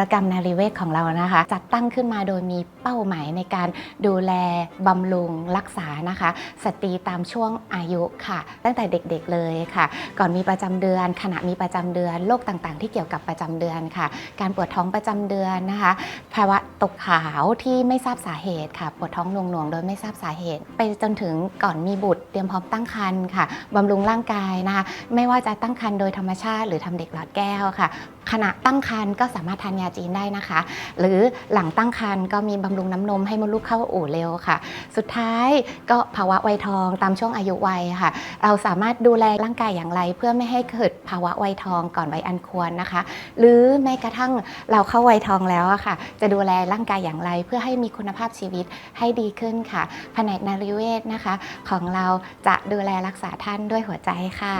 รกรรมนารีเวชของเรานะคะ จัดตั้งขึ้นมาโดยมีเป้าหมายในการดูแลบำรุงรักษานะคะสตรีตามช่วงอายุค่ะ ตั้งแต่เด็กๆเลยค่ะ ก่อนมีประจำเดือน ขณะมีประจำเดือนโรคต่างๆ ที่เกี่ยวกับประจำเดือนค่ะ การปวดท้องประจำเดือนนะคะ ภาวะ ตกขาวที่ไม่ทราบสาเหตุค่ะปวดท้องหน่วงๆ โดยไม่ทราบสาเหตุ ไปจนถึงก่อนมีบุตรเตรียมพร้อมตั้งครรภ์ค่ะบำรุงร่างกายนะคะไม่ว่าจะตั้งครรภ์โดยธรรมชาติ หรือทำเด็กหลอดแก้วค่ะ ขณะตั้งครรภ์ก็สามารถทานยาจีนได้นะคะ หรือหลังตั้งครรภ์ก็มีบำรุงน้ำนมให้มดลูกเข้าอู่เร็วค่ะ สุดท้ายก็ภาวะวัยทองตามช่วงอายุวัยค่ะ เราสามารถดูแลร่างกายอย่างไร เพื่อไม่ให้เกิดภาวะวัยทองก่อนวัยอันควรนะคะ หรือแม้กระทั่งเราเข้าวัยทองแล้วอะค่ะ จะดูแลร่างกายอย่างไร เพื่อให้มีคุณภาพชีวิตให้ดีขึ้นค่ะ แผนกนารีเวชนะคะ ของเราจะดูแลรักษาท่านด้วยหัวใจค่ะ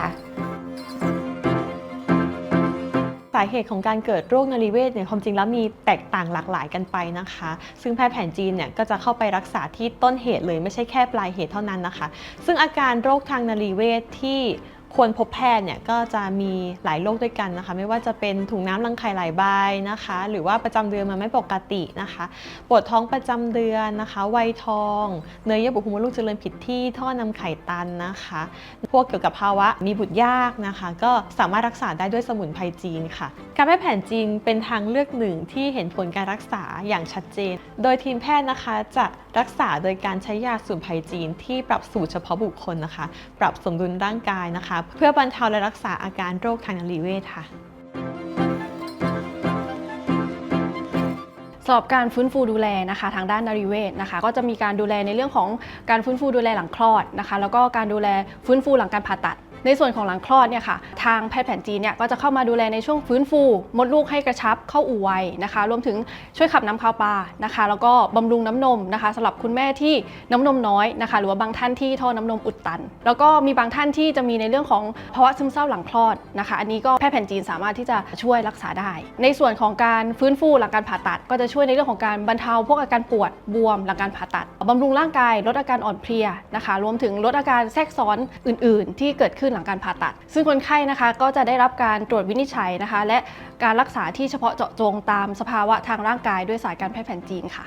สาเหตุของการเกิดโรคนารีเวชเนี่ยความจริงแล้วมีแตกต่างหลากหลายกันไปนะคะ ซึ่งแพทย์แผนจีนเนี่ยก็จะเข้าไปรักษาที่ต้นเหตุเลยไม่ใช่แค่ปลายเหตุเท่านั้นนะคะ ซึ่งอาการโรคทางนารีเวชที่ ควรพบแพทย์เนี่ยก็จะมีหลายโรคด้วยกันนะคะ ไม่ว่าจะเป็นถุงน้ำรังไข่ไหลใบนะคะ หรือว่าประจำเดือนมาไม่ปกตินะคะปวดท้องประจำเดือนนะคะวัยทอง เนื้อเยื่อบุหูมดลูกเจริญผิดที่ท่อนำไข่ตันนะคะ พวกเกี่ยวกับภาวะมีบุตรยากนะคะ ก็สามารถรักษาได้ด้วยสมุนไพรจีนค่ะ การแพทย์แผนจีนเป็นทางเลือกหนึ่งที่เห็นผลการรักษาอย่างชัดเจน โดยทีมแพทย์นะคะจะรักษาโดยการใช้ยาสมุนไพรจีนที่ปรับสูตรเฉพาะบุคคลนะคะ ปรับสมดุลร่างกายนะคะเพื่อบรรเทาและรักษาอาการโรคทางนารีเวชค่ะสำหรับการฟื้นฟูดูแลนะคะทางด้านนารีเวชนะคะก็จะมีการดูแลในเรื่องของการฟื้นฟูดูแลหลังคลอดนะคะแล้วก็การดูแลฟื้นฟูหลังการผ่าตัด ในส่วนของหลังคลอดเนี่ยค่ะทางแพทย์แผนจีนเนี่ยก็จะเข้ามาดูแลในช่วงฟื้นฟู มดลูกให้กระชับเข้าอู่ไวนะคะ รวมถึงช่วยขับน้ำคาวปลานะคะ แล้วก็บำรุงน้ำนมนะคะสำหรับคุณแม่ที่น้ำนมน้อยนะคะ หรือว่าบางท่านที่ท่อน้ำนมอุดตัน แล้วก็มีบางท่านที่จะมีในเรื่องของภาวะซึมเศร้าหลังคลอดนะคะ อันนี้ก็แพทย์แผนจีนสามารถที่จะช่วยรักษาได้ ในส่วนของการฟื้นฟูหลังการผ่าตัด ก็จะช่วยในเรื่องของการบรรเทาพวกอาการปวดบวมหลังการผ่าตัดบำรุงร่างกายลดอาการอ่อนเพลียนะคะ รวมถึงลดอาการแทรกซ้อนอื่น ๆ ที่เกิดขึ้นหลังการผ่าตัด ซึ่งคนไข้นะคะก็จะได้รับการตรวจวินิจฉัยนะคะ และการรักษาที่เฉพาะเจาะจงตามสภาวะทางร่างกายด้วยสายการแพทย์แผนจีนค่ะ